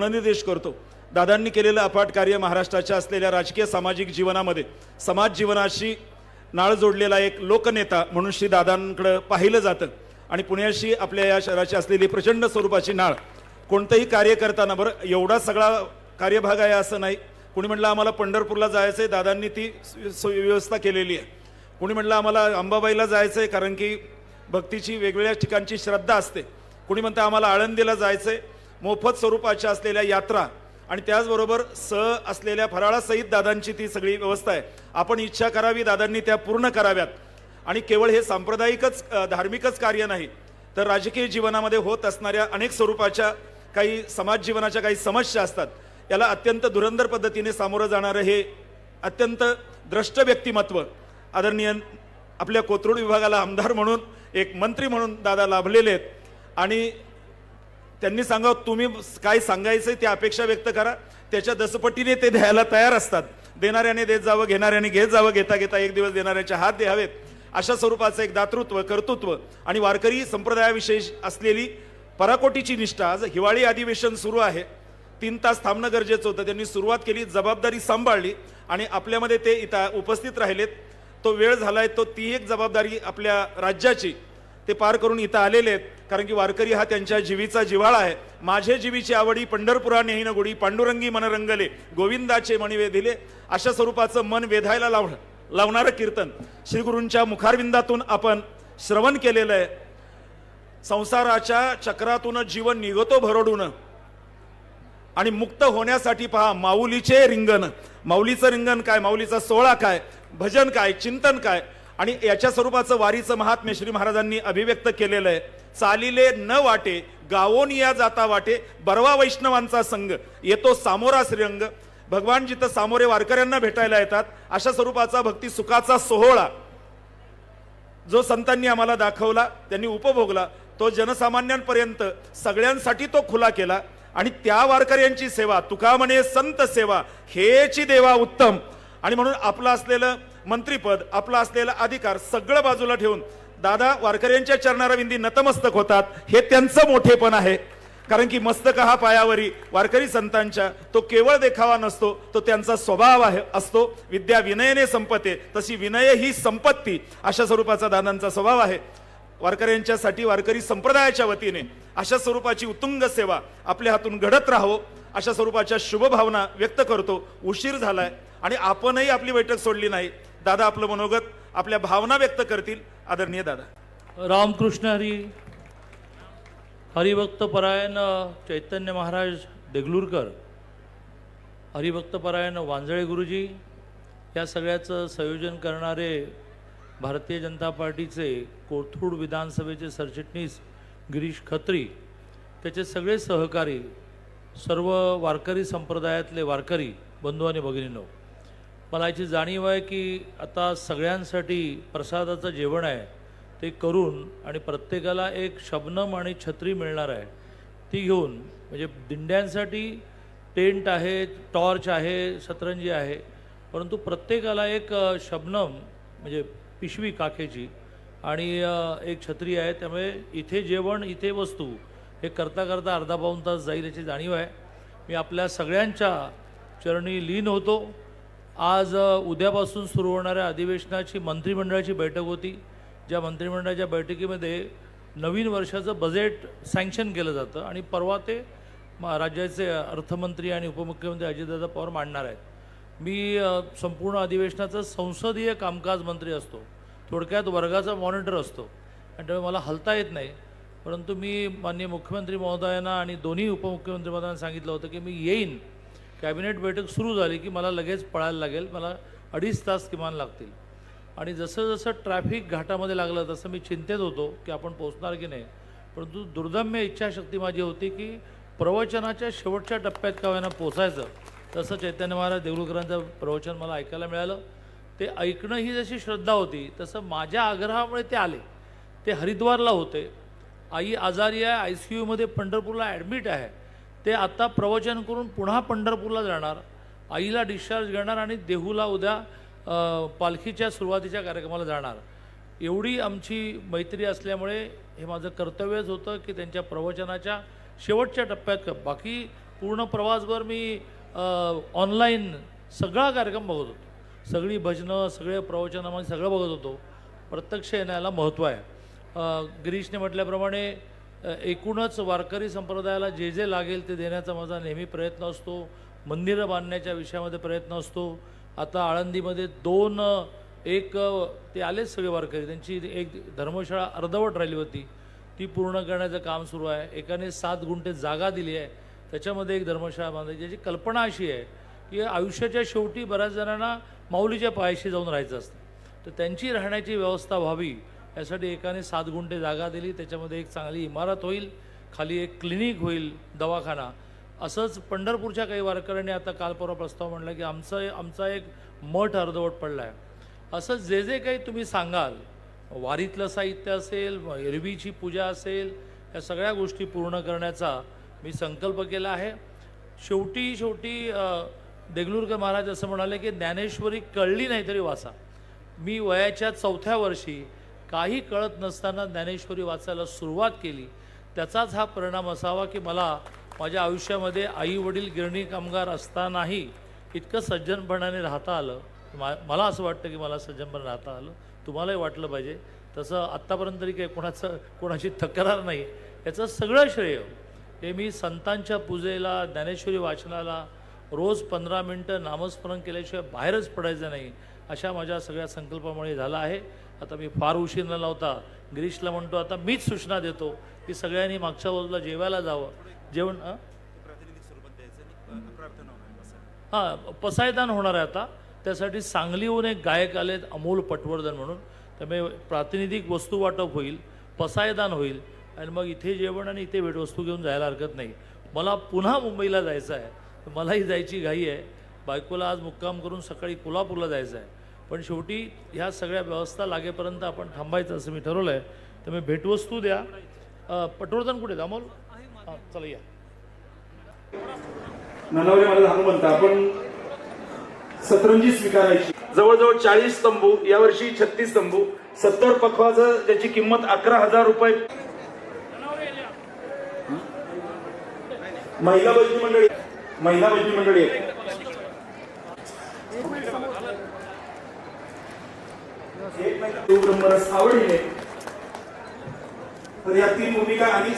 ऋणनिर्देश करतो. दादांनी केलेलं अफाट कार्य महाराष्ट्राच्या असलेल्या राजकीय सामाजिक जीवनामध्ये समाज जीवनाशी नाळ जोडलेला एक लोकनेता म्हणून श्री दादांकडं पाहिलं जातं. आणि पुण्याशी आपल्या या शहराची असलेली प्रचंड स्वरूपाची नाळ कोणतंही कार्य करताना बरं एवढा सगळा कार्यभाग आहे असं नाही. कुणी म्हटलं आम्हाला पंढरपूरला जायचं आहे दादांनी ती सु- व्यवस्था केलेली आहे. कुणी म्हटलं आम्हाला अंबाबाईला जायचं आहे कारण की भक्तीची वेगवेगळ्या ठिकाणची श्रद्धा असते. कुणी म्हणतं आम्हाला आळंदीला जायचं आहे मोफत स्वरूपाच्या असलेल्या यात्रा आणि त्याचबरोबर स असलेल्या फराळासहित दादांची ती सगळी व्यवस्था आहे. आपण इच्छा करावी दादांनी त्या पूर्ण कराव्यात. आणि केवळ हे सांप्रदायिकच धार्मिकच कार्य नाही तर राजकीय जीवनामध्ये होत असणाऱ्या अनेक स्वरूपाच्या काही समाज जीवनाच्या काही समस्या असतात. याला अत्यंत धुरंधर पद्धतीने सामोरं जाणारं हे अत्यंत द्रष्ट व्यक्तिमत्व आदरणीय आपल्या कोथरूड विभागाला आमदार म्हणून एक मंत्री म्हणून दादा लाभलेले आहेत. आणि त्यांनी सांगावं तुम्ही काय सांगायचं ते अपेक्षा व्यक्त करा. त्याच्या दसपटीने ते द्यायला तयार असतात. देणाऱ्याने देत जावं घेणाऱ्याने घेत जावं घेता घेता एक दिवस देणाऱ्याचे हात द्यावेत. अशा स्वरूपाचं एक दातृत्व कर्तृत्व आणि वारकरी संप्रदायाविषयी असलेली पराकोटीची निष्ठा. आज हिवाळी अधिवेशन सुरू आहे. तीन तास थांबणं गरजेचं होतं. त्यांनी सुरुवात केली जबाबदारी सांभाळली आणि आपल्यामध्ये ते इथं उपस्थित राहिलेत. तो वेळ झालाय तो ती एक जबाबदारी आपल्या राज्याची. ते पार करून इथं आलेले आहेत. कारण की वारकरी हा त्यांच्या जीवीचा जिव्हाळा आहे. माझे जीवीची आवडी पंढरपुरा नेहीन गुढी पांडुरंगी मन रंगले गोविंदाचे मणी वेधिले अशा स्वरूपाचं मन वेधायला लाव लावणारं कीर्तन. श्रीगुरूंच्या मुखारविंदातून आपण श्रवण केलेलं आहे. संसाराच्या चक्रातून जीवन निघतो भरडून. आणि मुक्त होण्यासाठी पहा माऊलीचे रिंगण. माऊलीचं रिंगण काय? माऊलीचा सोहळा काय? भजन काय? चिंतन काय? आणि याच्या स्वरूपाचं वारीचं महात्म्य श्री महाराजांनी अभिव्यक्त केलेलं आहे. चालिले न वाटे गावोन या जाता वाटे बरवा वैष्णवांचा संघ येतो सामोरा श्रीरंग. भगवान जिथं सामोरे वारकऱ्यांना भेटायला येतात अशा स्वरूपाचा भक्ती सुखाचा सोहळा. जो संतांनी आम्हाला दाखवला त्यांनी उपभोगला तो जनसामान्यांपर्यंत सगळ्यांसाठी तो खुला केला. आणि त्या वारकऱ्यांची सेवा तुका म्हणे संत सेवा हेची देवा उत्तम. आणि म्हणून आपलं असलेलं मंत्रीपद आपलं असलेला अधिकार सगळं बाजूला ठेवून दादा वारकऱ्यांच्या चरणारविंदी नतमस्तक होतात हे त्यांचं मोठेपण आहे. कारण की मस्तक हा पायावरी वारकरी संतांच्या तो केवळ देखावा नसतो तो त्यांचा स्वभाव आहे असतो. विद्या विनयने संपते तशी विनय ही संपत्ती अशा स्वरूपाचा दादांचा स्वभाव आहे. वारकऱ्यांच्यासाठी वारकरी संप्रदायाच्या वतीने अशा स्वरूपाची उत्तुंग सेवा आपल्या हातून घडत राहावं अशा स्वरूपाच्या शुभभावना व्यक्त करतो. उशीर झालाय आणि आपणही आपली बैठक सोडली नाही. दादा आपलं मनोगत आपल्या भावना व्यक्त करतील आदरणीय दादा. रामकृष्ण हरी हरिभक्तपरायण चैतन्य महाराज देगलूरकर हरिभक्तपरायण वांजळे गुरुजी या सगळ्याचं संयोजन करणारे भारतीय जनता पार्टीचे कोथरूड विधानसभेचे सरचिटणीस गिरीश खत्री त्याचे सगळे सहकारी सर्व वारकरी संप्रदायातले वारकरी बंधू आणि भगिनींनो मला याची जाणीव आहे की आता सगळ्यांसाठी प्रसादाचं जेवण आहे ते करून आणि प्रत्येकाला एक शबनम आणि छत्री मिळणार आहे. ती घेऊन म्हणजे दिंड्यांसाठी टेंट आहे टॉर्च आहे सतरंजी आहे परंतु प्रत्येकाला एक शबनम म्हणजे पिशवी काखेची आणि एक छत्री आहे. त्यामुळे इथे जेवण इथे वस्तू हे करता करता अर्धा पाऊण तास जाईल याची जाणीव आहे. मी आपल्या सगळ्यांच्या चरणी लीन होतो. आज उद्यापासून सुरू होणाऱ्या अधिवेशनाची मंत्रिमंडळाची बैठक होती ज्या मंत्रिमंडळाच्या बैठकीमध्ये नवीन वर्षाचं बजेट सँक्शन केलं जातं आणि परवा ते राज्याचे अर्थमंत्री आणि उपमुख्यमंत्री अजितदादा पवार मांडणार आहेत. मी संपूर्ण अधिवेशनाचा संसदीय कामकाज मंत्री असतो. थोडक्यात वर्गाचा मॉनिटर असतो. आणि त्यामुळे मला हलता येत नाही. परंतु मी माननीय मुख्यमंत्री महोदयांना आणि दोन्ही उपमुख्यमंत्री महोदयांना सांगितलं होतं की मी येईन. कॅबिनेट बैठक सुरू झाली की मला लगेच पळायला लागेल मला अडीच तास किमान लागतील. आणि जसं जसं ट्रॅफिक घाटामध्ये लागलं तसं मी चिंतेत होतो की आपण पोहोचणार की नाही. परंतु दुर्दम्य इच्छाशक्ती माझी होती की प्रवचनाच्या शेवटच्या टप्प्यात का होईना पोचायचं तसं चैतन्य महाराज देऊळकरांचं प्रवचन मला ऐकायला मिळालं. ते ऐकणं ही जशी श्रद्धा होती तसं माझ्या आग्रहामुळे ते आले. ते हरिद्वारला होते. आई आजारी आहे आय सी यूमध्ये पंढरपूरला ॲडमिट आहे. ते आता प्रवचन करून पुन्हा पंढरपूरला जाणार. आईला डिस्चार्ज घेणार आणि देहूला उद्या पालखीच्या सुरुवातीच्या कार्यक्रमाला जाणार. एवढी आमची मैत्री असल्यामुळे हे माझं कर्तव्यच होतं की त्यांच्या प्रवचनाच्या शेवटच्या टप्प्यात बाकी पूर्ण प्रवासभर मी ऑनलाईन सगळा कार्यक्रम बघत होतो. सगळी भजनं सगळे प्रवचनामध्ये सगळं बघत होतो. प्रत्यक्ष येण्याला महत्त्व आहे. गिरीशने म्हटल्याप्रमाणे एकूणच वारकरी संप्रदायाला जे जे लागेल ते देण्याचा माझा नेहमी प्रयत्न असतो. मंदिरं बांधण्याच्या विषयामध्ये प्रयत्न असतो. आता आळंदीमध्ये दोन एक ते आलेच सगळे वारकरी. त्यांची एक धर्मशाळा अर्धवट राहिली होती. ती पूर्ण करण्याचं काम सुरू आहे. एकाने सात गुंठे जागा दिली आहे. त्याच्यामध्ये एक धर्मशाळा बांधायची. याची कल्पना अशी आहे की आयुष्याच्या शेवटी बऱ्याच जणांना माऊलीच्या पायाशी जाऊन राहायचं असतं. तर त्यांची राहण्याची व्यवस्था व्हावी यासाठी एकाने सात गुंठे जागा दिली त्याच्यामध्ये एक चांगली इमारत होईल खाली एक क्लिनिक होईल दवाखाना. असंच पंढरपूरच्या काही वारकऱ्यांनी आता काल परवा प्रस्ताव म्हणला की आमचं आमचा एक मठ अर्धवट पडला आहे असं जे जे काही तुम्ही सांगाल वारीतलं साहित्य असेल एरवीची पूजा असेल या सगळ्या गोष्टी पूर्ण करण्याचा मी संकल्प केला आहे. शेवटी शेवटी देगलूरकर महाराज असं म्हणाले की ज्ञानेश्वरी कळली नाही तरी वाचा मी वयाच्या चौथ्या वर्षी काही कळत नसताना ज्ञानेश्वरी वाचायला सुरुवात केली. त्याचाच हा परिणाम असावा की मला माझ्या आयुष्यामध्ये आई वडील गिरणी कामगार असतानाही इतकं सज्जनपणाने राहता आलं. मा मला असं वाटतं की मला सज्जनपणे राहता आलं. तुम्हालाही वाटलं पाहिजे. तसं आत्तापर्यंत तरी काही कोणाचं कोणाची तक्रार नाही. याचं सगळं श्रेय हे मी संतांच्या पूजेला ज्ञानेश्वरी वाचनाला रोज पंधरा मिनटं नामस्मरण केल्याशिवाय बाहेरच पडायचं नाही अशा माझ्या सगळ्या संकल्पामुळे झाला आहे. आता मी फार उशीर न लावता गिरीशला म्हणतो आता मीच सूचना देतो की सगळ्यांनी मागच्या बाजूला जेवायला जावं. जेवण? हां पसायदान होणार आहे आता. त्यासाठी सांगलीहून एक गायक आलेत अमोल पटवर्धन म्हणून. त्यामुळे प्रातिनिधिक वस्तू वाटप होईल पसायदान होईल आणि मग इथे जेवण आणि इथे भेटवस्तू घेऊन जायला हरकत नाही. मला पुन्हा मुंबईला जायचं आहे. मलाही जायची घाई आहे. बायकोला आज मुक्काम करून सकाळी कोल्हापूरला जायचं आहे. पण शेवटी ह्या सगळ्या व्यवस्था लागेपर्यंत आपण थांबायचं असं मी ठरवलं आहे त्यामुळे भेटवस्तू द्या. पटवर्धन कुठे? आहेत अमोल? हां चला या. मला हनुमंत आपण सतरंजी स्वीकारायची. जवळजवळ चाळीस तंबू यावर्षी छत्तीस तंबू. सत्तर पखवाचं ज्याची किंमत अकरा हजार रुपये. महिला बैठकी मंडळी महिला बैठकी मंडळी. एक महिला तो ब्रह्मरस आवडीने तर या तीन भूमिका आणि